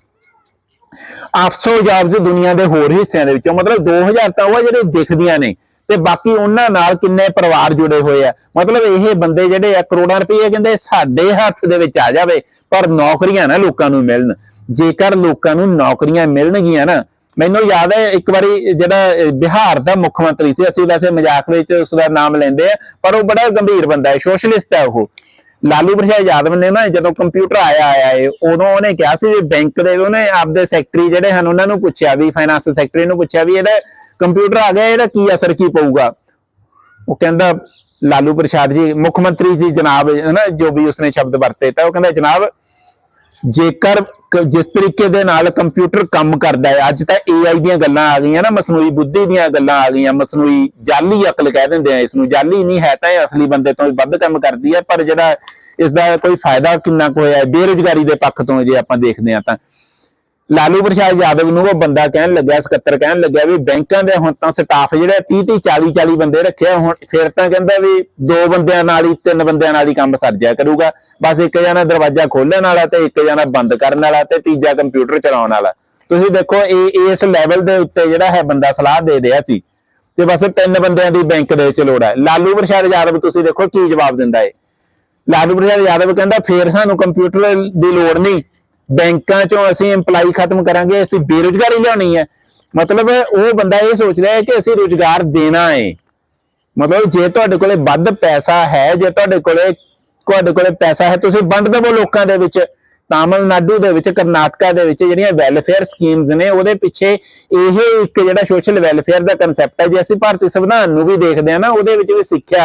800 ਜੌਬਸ ਦੁਨੀਆ ਦੇ ਹੋਰ ਹਿੱਸਿਆਂ ਦੇ ਵਿੱਚੋਂ, ਮਤਲਬ 2000 ਤਾਂ ਉਹ ਜਿਹੜੇ ਦਿਖਦੀਆਂ ਨੇ। ਤੇ ਬਾਕੀ ਉਹਨਾਂ ਨਾਲ ਕਿੰਨੇ ਪਰਿਵਾਰ ਜੁੜੇ ਹੋਏ ਆ। ਮਤਲਬ ਇਹ ਬੰਦੇ ਜਿਹੜੇ ਆ, ਕਰੋੜਾਂ ਰੁਪਏ ਕਹਿੰਦੇ ਸਾਡੇ ਹੱਥ ਦੇ ਵਿੱਚ ਆ ਜਾਵੇ, ਪਰ ਨੌਕਰੀਆਂ ਨਾ ਲੋਕਾਂ ਨੂੰ ਮਿਲਣ। ਜੇਕਰ ਲੋਕਾਂ ਨੂੰ ਨੌਕਰੀਆਂ ਮਿਲਣਗੀਆਂ ਨਾ, ਮੈਨੂੰ ਯਾਦ ਹੈ ਇੱਕ ਵਾਰੀ ਜਿਹੜਾ ਬਿਹਾਰ ਦਾ ਮੁੱਖ ਮੰਤਰੀ ਸੀ, ਅਸੀਂ ਵੈਸੇ ਮਜ਼ਾਕ ਵਿੱਚ ਉਸ ਦਾ ਨਾਮ ਲੈਂਦੇ ਆ, ਪਰ ਉਹ ਬੜਾ ਗੰਭੀਰ ਬੰਦਾ ਹੈ, ਸੋਸ਼ਲਿਸਟ ਹੈ ਉਹ। ਲਾਲੂ ਪ੍ਰਸਾਦ ਯਾਦਵ ਨੇ ਨਾ ਜਦੋਂ ਕੰਪਿਊਟਰ ਆਇਆ ਆਇਆ ਏ ਉਦੋਂ ਉਹਨੇ ਕਿਹਾ ਸੀ ਵੀ ਬੈਂਕ ਦੇ ਉਹਨੇ ਆਪਦੇ ਸੈਕਟਰੀ ਜਿਹੜੇ ਹਨ, ਉਹਨਾਂ ਨੂੰ ਪੁੱਛਿਆ ਵੀ ਫਾਈਨਾਂਸ ਸੈਕਟਰੀ ਨੂੰ ਪੁੱਛਿਆ ਵੀ ਇਹਦਾ ਕੰਪਿਊਟਰ ਆ ਗਿਆ, ਇਹਦਾ ਕੀ ਅਸਰ ਕੀ ਪਊਗਾ? ਉਹ ਕਹਿੰਦਾ, ਲਾਲੂ ਪ੍ਰਸਾਦ ਜੀ, ਮੁੱਖ ਮੰਤਰੀ ਜੀ ਜਨਾਬ ਹੈ ਨਾ ਜੋ ਵੀ ਉਸਨੇ ਸ਼ਬਦ ਵਰਤੇ ਤਾਂ ਉਹ ਕਹਿੰਦਾ, ਜਨਾਬ, ਜੇਕਰ ਜਿਸ ਤਰੀਕੇ ਦੇ ਨਾਲ ਕੰਪਿਊਟਰ ਕੰਮ ਕਰਦਾ ਹੈ, ਅੱਜ ਤਾਂ AI ਦੀਆਂ ਗੱਲਾਂ ਆ ਗਈਆਂ ਨਾ, ਮਸਨੂਈ ਬੁੱਧੀ ਦੀਆਂ ਗੱਲਾਂ ਆ ਗਈਆਂ, ਮਸਨੂਈ ਜਾਲੀ ਅਕਲ ਕਹਿ ਦਿੰਦੇ ਆ ਇਸ ਨੂੰ ਜਾਲੀ ਨਹੀਂ ਹੈ ਤਾਂ ਇਹ ਅਸਲੀ ਬੰਦੇ ਤੋਂ ਵੱਧ ਕੰਮ ਕਰਦੀ ਹੈ, ਪਰ ਜਿਹੜਾ ਇਸ ਦਾ ਕੋਈ ਫਾਇਦਾ ਕਿੰਨਾ ਕੁ ਹੋਇਆ ਹੈ, ਬੇਰੁਜ਼ਗਾਰੀ ਦੇ ਪੱਖ ਤੋਂ ਜੇ ਆਪਾਂ ਦੇਖਦੇ ਹਾਂ ਤਾਂ। ਲਾਲੂ ਪ੍ਰਸਾਦ ਯਾਦਵ ਨੂੰ ਉਹ ਬੰਦਾ ਕਹਿਣ ਲੱਗਿਆ, ਸਕੱਤਰ ਕਹਿਣ ਲੱਗਿਆ ਵੀ ਬੈਂਕਾਂ ਦੇ ਹੁਣ ਤਾਂ ਸਟਾਫ ਜਿਹੜਾ 30 30 40 40 ਬੰਦੇ ਰੱਖਿਆ ਹੁਣ ਫਿਰ ਤਾਂ ਕਹਿੰਦਾ ਵੀ ਦੋ ਬੰਦਿਆਂ ਨਾਲ ਹੀ, ਤਿੰਨ ਬੰਦਿਆਂ ਨਾਲ ਹੀ ਕੰਮ ਸਰ ਜਾਇਆ ਕਰੂਗਾ। ਬਸ ਇੱਕ ਜਣਾ ਦਰਵਾਜ਼ਾ ਖੋਲਣ ਵਾਲਾ ਤੇ ਇੱਕ ਜਣਾ ਬੰਦ ਕਰਨ ਵਾਲਾ ਤੇ ਤੀਜਾ ਕੰਪਿਊਟਰ ਚਲਾਉਣ ਵਾਲਾ। ਤੁਸੀਂ ਦੇਖੋ, ਇਹ ਇਸ ਲੈਵਲ ਦੇ ਉੱਤੇ ਜਿਹੜਾ ਹੈ ਬੰਦਾ ਸਲਾਹ ਦੇ ਰਿਹਾ ਸੀ। ਤੇ ਬਸ ਤਿੰਨ ਬੰਦਿਆਂ ਦੀ ਬੈਂਕ ਦੇ ਵਿੱਚ ਲੋੜ ਹੈ ਲਾਲੂ ਪ੍ਰਸਾਦ ਯਾਦਵ, ਤੁਸੀਂ ਦੇਖੋ ਕੀ ਜਵਾਬ ਦਿੰਦਾ ਹੈ ਲਾਲੂ ਪ੍ਰਸਾਦ ਯਾਦਵ ਕਹਿੰਦਾ, ਫੇਰ ਸਾਨੂੰ ਕੰਪਿਊਟਰ ਦੀ ਲੋੜ ਨਹੀਂ। ਬੈਂਕਾਂ ਚੋਂ ਅਸੀਂ EMPLOYE ਖਤਮ ਕਰਾਂਗੇ, ਅਸੀਂ ਬੇਰੁਜ਼ਗਾਰੀ ਲਿਆਉਣੀ ਹੈ। ਮਤਲਬ ਉਹ ਬੰਦਾ ਇਹ ਸੋਚਦਾ ਹੈ ਕਿ ਅਸੀਂ ਰੋਜ਼ਗਾਰ ਦੇਣਾ ਹੈ। ਮਤਲਬ ਜੇ ਤੁਹਾਡੇ ਕੋਲੇ ਵੱਧ ਪੈਸਾ ਹੈ, ਜੇ ਤੁਹਾਡੇ ਕੋਲੇ ਤੁਹਾਡੇ ਕੋਲੇ ਪੈਸਾ ਹੈ, ਤੁਸੀਂ ਵੰਡ ਦੇਵੋ ਲੋਕਾਂ ਦੇ ਵਿੱਚ। ਤਾਮਿਲਨਾਡੂ ਦੇ ਵਿੱਚ, ਕਰਨਾਟਕਾ ਦੇ ਵਿੱਚ ਜਿਹੜੀਆਂ ਵੈਲਫੇਅਰ ਸਕੀਮਸ ਨੇ, ਉਹਦੇ ਪਿੱਛੇ ਇਹ ਇੱਕ ਜਿਹੜਾ ਸੋਸ਼ਲ ਵੈਲਫੇਅਰ ਦਾ ਕਨਸੈਪਟ ਹੈ। ਜੇ ਅਸੀਂ ਭਾਰਤੀ ਸੰਵਿਧਾਨ ਨੂੰ ਵੀ ਦੇਖਦੇ ਹਾਂ ਨਾ, ਉਹਦੇ ਵਿੱਚ ਵੀ ਸਿੱਖਿਆ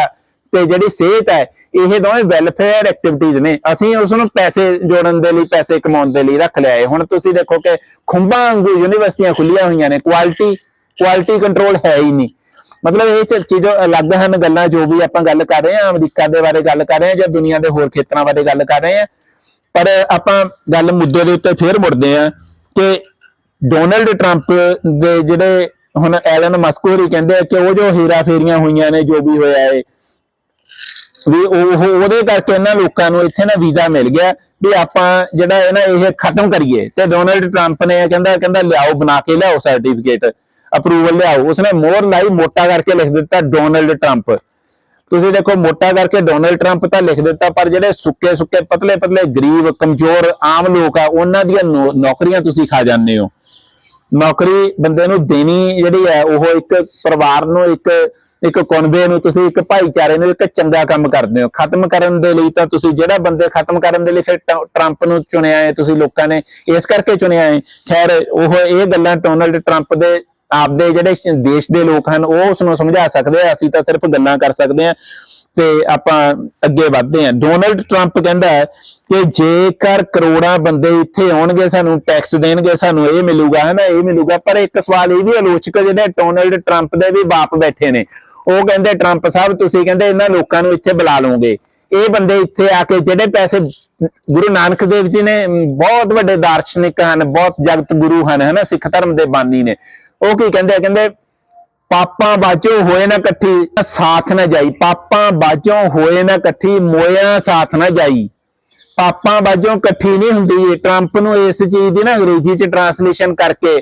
ਤੇ ਜਿਹੜੀ ਸਿਹਤ ਹੈ, ਇਹ ਦੋਵੇਂ ਵੈਲਫੇਅਰ ਐਕਟੀਵਿਟੀਜ਼ ਨੇ। ਅਸੀਂ ਉਸ ਨੂੰ ਪੈਸੇ ਜੋੜਨ ਦੇ ਲਈ, ਪੈਸੇ ਕਮਾਉਣ ਦੇ ਲਈ ਰੱਖ ਲਿਆ ਹੈ। ਹੁਣ ਤੁਸੀਂ ਦੇਖੋ ਕਿ ਖੁੰਬਾਂ ਵਾਂਗੂ ਯੂਨੀਵਰਸਿਟੀਆਂ ਖੁੱਲੀਆਂ ਹੋਈਆਂ ਨੇ। ਕੁਆਲਿਟੀ ਕੁਆਲਿਟੀ ਕੰਟਰੋਲ ਹੈ ਹੀ ਨਹੀਂ। ਮਤਲਬ ਇਹ ਚ- ਚੀਜ਼ਾਂ ਅਲੱਗ ਹਨ ਗੱਲਾਂ, ਜੋ ਵੀ ਆਪਾਂ ਗੱਲ ਕਰ ਰਹੇ ਹਾਂ, ਅਮਰੀਕਾ ਦੇ ਬਾਰੇ ਗੱਲ ਕਰ ਰਹੇ ਹਾਂ ਜਾਂ ਦੁਨੀਆ ਦੇ ਹੋਰ ਖੇਤਰਾਂ ਬਾਰੇ ਗੱਲ ਕਰ ਰਹੇ ਹਾਂ। ਪਰ ਆਪਾਂ ਗੱਲ ਮੁੱਦੇ ਦੇ ਉੱਤੇ ਫੇਰ ਮੁੜਦੇ ਹਾਂ ਕਿ ਡੋਨਲਡ ਟਰੰਪ ਦੇ ਜਿਹੜੇ ਹੁਣ ਐਲਨ ਮਸਕ ਹੋਰੀ ਕਹਿੰਦੇ ਆ ਕਿ ਉਹ ਜੋ ਹੀਰਾ ਫੇਰੀਆਂ ਹੋਈਆਂ ਨੇ, ਜੋ ਵੀ ਹੋਇਆ ਹੈ ਵੀ ਉਹ ਉਹਦੇ ਕਰਕੇ ਇਹਨਾਂ ਲੋਕਾਂ ਨੂੰ ਇੱਥੇ ਨਾ ਵੀਜ਼ਾ ਮਿਲ ਗਿਆ ਵੀ ਆਪਾਂ ਜਿਹੜਾ ਹੈ ਨਾ ਇਹ ਖਤਮ ਕਰੀਏ ਤੇ ਡੋਨਲਡ ਟਰੰਪ ਨੇ ਕਹਿੰਦਾ ਕਹਿੰਦਾ ਲਿਆਓ, ਬਣਾ ਕੇ ਲਿਆਓ ਸਰਟੀਫਿਕੇਟ, ਅਪਰੂਵਲ ਲਿਆਓ। ਉਸਨੇ ਮੋਹਰ ਲਾਈ, ਮੋਟਾ ਕਰਕੇ ਲਿਖ ਦਿੱਤਾ ਡੋਨਲਡ ਟਰੰਪ। ਤੁਸੀਂ ਦੇਖੋ, ਮੋਟਾ ਕਰਕੇ ਡੋਨਲਡ ਟਰੰਪ ਤਾਂ ਲਿਖ ਦਿੱਤਾ, ਪਰ ਜਿਹੜੇ ਸੁੱਕੇ ਸੁੱਕੇ, ਪਤਲੇ ਪਤਲੇ ਗਰੀਬ, ਕਮਜ਼ੋਰ ਆਮ ਲੋਕ ਆ, ਉਹਨਾਂ ਦੀਆਂ ਨੌ- ਨੌਕਰੀਆਂ ਤੁਸੀਂ ਖਾ ਜਾਂਦੇ ਹੋ। ਨੌਕਰੀ ਬੰਦੇ ਨੂੰ ਦੇਣੀ ਜਿਹੜੀ ਹੈ ਉਹ ਇੱਕ ਪਰਿਵਾਰ ਨੂੰ ਇੱਕ ਇੱਕ ਕੁਨਬੇ ਨੂੰ ਤੁਸੀਂ ਇੱਕ ਭਾਈਚਾਰੇ ਨੂੰ ਇੱਕ ਚੰਗਾ ਕੰਮ ਕਰਦੇ ਹੋ। ਖਤਮ ਕਰਨ ਦੇ ਲਈ ਤਾਂ ਤੁਸੀਂ ਜਿਹੜਾ ਬੰਦੇ ਖਤਮ ਕਰਨ ਦੇ ਲਈ ਫਿਰ ਟ- ਟਰੰਪ ਨੂੰ ਚੁਣਿਆ ਹੈ, ਤੁਸੀਂ ਲੋਕਾਂ ਨੇ ਇਸ ਕਰਕੇ ਚੁਣਿਆ ਹੈ। ਖੈਰ, ਉਹ ਇਹ ਗੱਲਾਂ ਡੋਨਲਡ ਟਰੰਪ ਦੇ ਆਪਦੇ ਜਿਹੜੇ ਦੇਸ਼ ਦੇ ਲੋਕ ਹਨ, ਉਹ ਉਸ ਨੂੰ ਸਮਝਾ ਸਕਦੇ ਆ। ਅਸੀਂ ਤਾਂ ਸਿਰਫ ਗੱਲਾਂ ਕਰ ਸਕਦੇ ਆ। ਤੇ ਆਪਾਂ ਅੱਗੇ ਵਧਦੇ ਹਾਂ। ਡੋਨਲਡ ਟਰੰਪ ਕਹਿੰਦਾ ਹੈ ਕਿ ਜੇਕਰ ਕਰੋੜਾਂ ਬੰਦੇ ਇੱਥੇ ਆਉਣਗੇ, ਸਾਨੂੰ ਟੈਕਸ ਦੇਣਗੇ, ਸਾਨੂੰ ਇਹ ਮਿਲੂਗਾ ਹੈ ਨਾ ਇਹ ਮਿਲੂਗਾ। ਪਰ ਇੱਕ ਸਵਾਲ ਇਹ ਵੀ ਆਲੋਚਕ ਜਿਹੜੇ ਡੋਨਲਡ ਟਰੰਪ ਦੇ ਵੀ ਬਾਪ ਬੈਠੇ ਨੇ। ਉਹ ਕਹਿੰਦੇ ਟਰੰਪ ਸਾਹਿਬ, ਤੁਸੀਂ ਕਹਿੰਦੇ ਇਹਨਾਂ ਲੋਕਾਂ ਨੂੰ ਇੱਥੇ ਬੁਲਾ ਲਓਗੇ। ਇਹ ਬੰਦੇ ਇੱਥੇ ਆ ਕੇ ਜਿਹੜੇ ਪੈਸੇ ਗੁਰੂ ਨਾਨਕ ਦੇਵ ਜੀ ਨੇ ਬਹੁਤ ਵੱਡੇ ਦਾਰਸ਼ਨਿਕ ਹਨ, ਬਹੁਤ ਜਗਤ ਗੁਰੂ ਹਨ, ਹਨਾ, ਸਿੱਖ ਧਰਮ ਦੇ ਬਾਨੀ ਨੇ। ਉਹ ਕੀ ਕਹਿੰਦੇ ਕਹਿੰਦੇ ਪਾਪਾਂ ਬਾਝੋਂ ਹੋਏ ਨਾ ਇਕੱਠੀ ਸਾਥ ਨਾ ਜਾਈ। ਪਾਪਾਂ ਬਾਝੋਂ ਹੋਏ ਨਾ ਇਕੱਠੀ, ਮੋਇਆ ਸਾਥ ਨਾ ਜਾਈ। ਪਾਪਾਂ ਬਾਝੋਂ ਇਕੱਠੀ ਨਹੀਂ ਹੁੰਦੀ ਟਰੰਪ ਨੂੰ ਇਸ ਚੀਜ਼ ਦੀ ਨਾ ਅੰਗਰੇਜ਼ੀ ਚ ਟਰਾਂਸਲੇਸ਼ਨ ਕਰਕੇ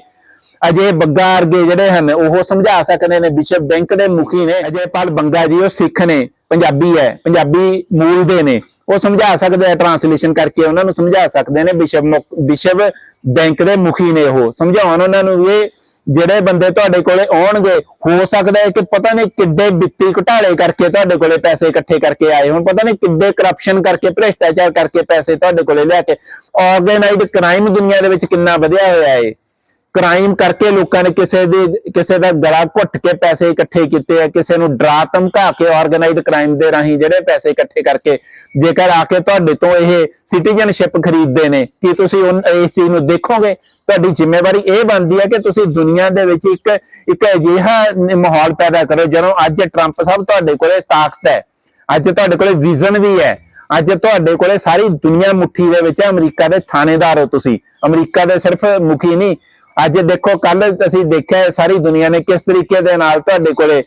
ਅਜੇ ਬੱਗਾ ਵਰਗੇ ਜਿਹੜੇ ਹਨ, ਉਹ ਸਮਝਾ ਸਕਦੇ ਨੇ। ਵਿਸ਼ਵ ਬੈਂਕ ਦੇ ਮੁਖੀ ਨੇ। ਅਜੇ ਪਾਲ ਬੰਗਾ ਜੀ, ਉਹ ਸਿੱਖ ਨੇ। ਪੰਜਾਬੀ ਹੈ। ਪੰਜਾਬੀ ਮੂਲ ਦੇ ਨੇ। ਉਹ ਸਮਝਾ ਸਕਦੇ ਆ ਟਰਾਂਸਲੇਸ਼ਨ ਕਰਕੇ। ਉਹਨਾਂ ਨੂੰ ਸਮਝਾ ਸਕਦੇ ਨੇ। ਵਿਸ਼ਵ ਮੁਖ- ਵਿਸ਼ਵ ਬੈਂਕ ਦੇ ਮੁਖੀ ਨੇ ਉਹ। ਸਮਝਾਉਣ ਉਹਨਾਂ ਨੂੰ ਇਹ ਜਿਹੜੇ ਬੰਦੇ ਤੁਹਾਡੇ ਕੋਲੇ ਆਉਣਗੇ, ਹੋ ਸਕਦਾ ਹੈ ਕਿ ਪਤਾ ਨਹੀਂ ਕਿੱਡੇ ਵਿੱਤੀ ਘੁਟਾਲੇ ਕਰਕੇ ਤੁਹਾਡੇ ਕੋਲੇ ਪੈਸੇ ਇਕੱਠੇ ਕਰਕੇ ਆਏ ਹੋਣ, ਪਤਾ ਨਹੀਂ ਕਿੱਡੇ ਕਰਪਸ਼ਨ ਕਰਕੇ, ਭ੍ਰਿਸ਼ਟਾਚਾਰ ਕਰਕੇ ਪੈਸੇ ਤੁਹਾਡੇ ਕੋਲੇ ਲੈ ਕੇ ਆਰਗੇਨਾਈਜ਼ਡ ਕ੍ਰਾਈਮ ਦੁਨੀਆ ਦੇ ਵਿੱਚ ਕਿੰਨਾ ਵਧਿਆ ਹੋਇਆ ਹੈ ਕ੍ਰਾਈਮ ਕਰਕੇ ਲੋਕਾਂ ਨੇ ਕਿਸੇ ਦੇ, ਕਿਸੇ ਦਾ ਗਲਾ ਘੁੱਟ ਕੇ ਪੈਸੇ ਇਕੱਠੇ ਕੀਤੇ ਆ, ਕਿਸੇ ਨੂੰ ਡਰਾ ਧਮਕਾ ਕੇ ਆਰਗੇਨਾਈਜ਼ਡ ਕ੍ਰਾਈਮ ਦੇ ਰਾਹੀਂ ਜਿਹੜੇ ਪੈਸੇ ਇਕੱਠੇ ਕਰਕੇ, ਜੇਕਰ ਆ ਕੇ ਤੁਹਾਡੇ ਤੋਂ ਇਹ ਸਿਟੀਜ਼ਨਸ਼ਿਪ ਖਰੀਦਦੇ ਨੇ, ਕੀ ਤੁਸੀਂ ਇਸ ਚੀਜ਼ ਨੂੰ ਦੇਖੋਗੇ? ਤੁਹਾਡੀ ਜ਼ਿੰਮੇਵਾਰੀ ਇਹ ਬਣਦੀ ਹੈ ਕਿ ਤੁਸੀਂ ਦੁਨੀਆ ਦੇ ਵਿੱਚ ਇੱਕ ਇੱਕ ਅਜਿਹਾ ਮਾਹੌਲ ਪੈਦਾ ਕਰੋ ਜਦੋਂ ਅੱਜ ਟਰੰਪ ਸਾਹਿਬ ਤੁਹਾਡੇ ਕੋਲੇ ਤਾਕਤ ਹੈ। ਅੱਜ ਤੁਹਾਡੇ ਕੋਲੇ ਵਿਜ਼ਨ ਵੀ ਹੈ। ਅੱਜ ਤੁਹਾਡੇ ਕੋਲੇ ਸਾਰੀ ਦੁਨੀਆ ਮੁੱਠੀ ਦੇ ਵਿੱਚ ਹੈ ਅਮਰੀਕਾ ਦੇ ਥਾਣੇਦਾਰ ਹੋ ਤੁਸੀਂ। ਅਮਰੀਕਾ ਦੇ ਸਿਰਫ ਮੁਖੀ ਨਹੀਂ ਅੱਜ ਦੇਖੋ ਕੱਲ ਅਸੀਂ ਦੇਖਿਆ ਸਾਰੀ ਦੁਨੀਆ ਨੇ ਕਿਸ ਤਰੀਕੇ ਦੇ ਨਾਲ ਤੁਹਾਡੇ ਕੋਲੇ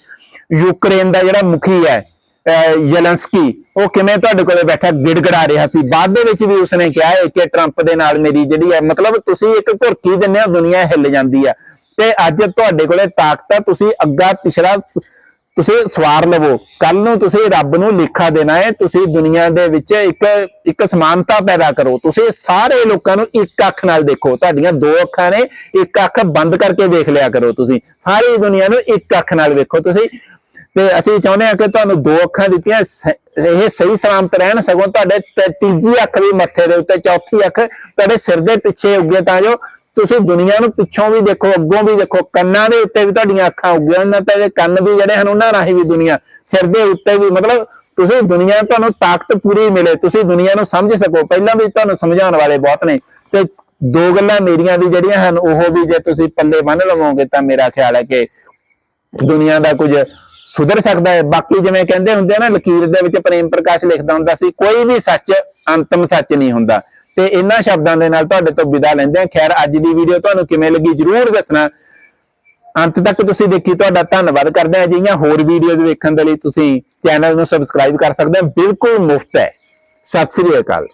ਯੂਕਰੇਨ ਦਾ ਜਿਹੜਾ ਮੁਖੀ ਹੈ, ਅਹ, ਯਲੰਸਕੀ, ਉਹ ਕਿਵੇਂ ਤੁਹਾਡੇ ਕੋਲੇ ਬੈਠਾ, ਗਿੜਗੜਾ ਰਿਹਾ ਸੀ। ਬਾਅਦ ਦੇ ਵਿੱਚ ਵੀ ਉਸਨੇ ਕਿਹਾ ਹੈ ਕਿ ਟਰੰਪ ਦੇ ਨਾਲ ਮੇਰੀ ਜਿਹੜੀ ਹੈ, ਮਤਲਬ ਤੁਸੀਂ ਇੱਕ ਧੁਰਕੀ ਦਿੰਦੇ ਹੋ, ਦੁਨੀਆ ਹਿੱਲ ਜਾਂਦੀ ਆ ਤੇ ਅੱਜ ਤੁਹਾਡੇ ਕੋਲੇ ਤਾਕਤ ਆ ਤੁਸੀਂ ਅੱਗਾ ਪਿਛਲਾ ਤੁਸੀਂ ਸਵਾਰ ਲਵੋ। ਕੱਲ ਨੂੰ ਤੁਸੀਂ ਰੱਬ ਨੂੰ ਲੇਖਾ ਦੇਣਾ ਹੈ। ਤੁਸੀਂ ਦੁਨੀਆ ਦੇ ਵਿੱਚ ਇੱਕ ਇੱਕ ਸਮਾਨਤਾ ਪੈਦਾ ਕਰੋ। ਤੁਸੀਂ ਸਾਰੇ ਲੋਕਾਂ ਨੂੰ ਇੱਕ ਅੱਖ ਨਾਲ ਦੇਖੋ। ਤੁਹਾਡੀਆਂ ਦੋ ਅੱਖਾਂ ਨੇ, ਇੱਕ ਅੱਖ ਬੰਦ ਕਰਕੇ ਦੇਖ ਲਿਆ ਕਰੋ ਤੁਸੀਂ। ਸਾਰੀ ਦੁਨੀਆ ਨੂੰ ਇੱਕ ਅੱਖ ਨਾਲ ਵੇਖੋ ਤੁਸੀਂ। ਤੇ ਅਸੀਂ ਚਾਹੁੰਦੇ ਹਾਂ ਕਿ ਤੁਹਾਨੂੰ ਦੋ ਅੱਖਾਂ ਦਿੱਤੀਆਂ। ਇਹ ਸਹੀ ਸਲਾਮਤ ਰਹਿਣ। ਸਗੋਂ ਤੁਹਾਡੇ ਤੀਜੀ ਅੱਖ ਵੀ ਮੱਥੇ ਦੇ ਉੱਤੇ, ਚੌਥੀ ਅੱਖ ਤੁਹਾਡੇ ਸਿਰ ਦੇ ਪਿੱਛੇ ਉੱਗੇ ਤਾਂ ਜੋ ਤੁਸੀਂ ਦੁਨੀਆ ਨੂੰ ਪਿੱਛੋਂ ਵੀ ਦੇਖੋ, ਅੱਗੋਂ ਵੀ ਦੇਖੋ, ਕੰਨਾਂ ਦੇ ਉੱਤੇ ਵੀ ਤੁਹਾਡੀਆਂ ਅੱਖਾਂ ਉੱਗੀਆਂ ਉਹਨਾਂ ਤੇ ਕੰਨ ਵੀ ਜਿਹੜੇ ਹਨ ਉਹਨਾਂ ਰਾਹੀਂ ਵੀ ਦੁਨੀਆ, ਸਿਰ ਦੇ ਉੱਤੇ ਵੀ, ਮਤਲਬ ਤੁਸੀਂ ਦੁਨੀਆ ਤੁਹਾਨੂੰ ਤਾਕਤ ਪੂਰੀ ਮਿਲੇ, ਤੁਸੀਂ ਦੁਨੀਆ ਨੂੰ ਸਮਝ ਸਕੋ। ਪਹਿਲਾਂ ਵੀ ਤੁਹਾਨੂੰ ਸਮਝਾਉਣ ਵਾਲੇ ਬਹੁਤ ਨੇ ਤੇ ਦੋ ਗੱਲਾਂ ਮੇਰੀਆਂ ਵੀ ਜਿਹੜੀਆਂ ਹਨ, ਉਹ ਵੀ ਜੇ ਤੁਸੀਂ ਪੱਲੇ ਬੰਨ ਲਵੋਗੇ ਤਾਂ ਮੇਰਾ ਖਿਆਲ ਹੈ ਕਿ ਦੁਨੀਆ ਦਾ ਕੁਝ ਸੁਧਰ ਸਕਦਾ ਹੈ। ਬਾਕੀ ਜਿਵੇਂ ਕਹਿੰਦੇ ਹੁੰਦੇ ਆ ਨਾ, ਲਕੀਰ ਦੇ ਵਿੱਚ ਪ੍ਰੇਮ ਪ੍ਰਕਾਸ਼ ਲਿਖਦਾ ਹੁੰਦਾ ਸੀ, ਕੋਈ ਵੀ ਸੱਚ, ਅੰਤਮ ਸੱਚ ਨਹੀਂ ਹੁੰਦਾ। ਤੇ ਇਹਨਾਂ ਸ਼ਬਦਾਂ ਦੇ ਨਾਲ ਤੁਹਾਡੇ ਤੋਂ ਵਿਦਾ ਲੈਂਦੇ ਆ ਖੈਰ, ਅੱਜ ਦੀ ਵੀਡੀਓ ਤੁਹਾਨੂੰ ਕਿਵੇਂ ਲੱਗੀ ਜਰੂਰ ਦੱਸਣਾ। ਅੰਤ ਤੱਕ ਤੁਸੀਂ ਦੇਖੀ ਤੁਹਾਡਾ ਧੰਨਵਾਦ ਕਰਦੇ ਹਾਂ। ਅਜਿਹੀਆਂ ਹੋਰ ਵੀਡੀਓਜ਼ ਵੇਖਣ ਦੇ ਲਈ ਤੁਸੀਂ ਚੈਨਲ ਨੂੰ ਸਬਸਕ੍ਰਾਈਬ ਕਰ ਸਕਦੇ ਹੋ। ਬਿਲਕੁਲ ਮੁਫਤ ਹੈ। ਸਤਿ ਸ੍ਰੀ ਅਕਾਲ।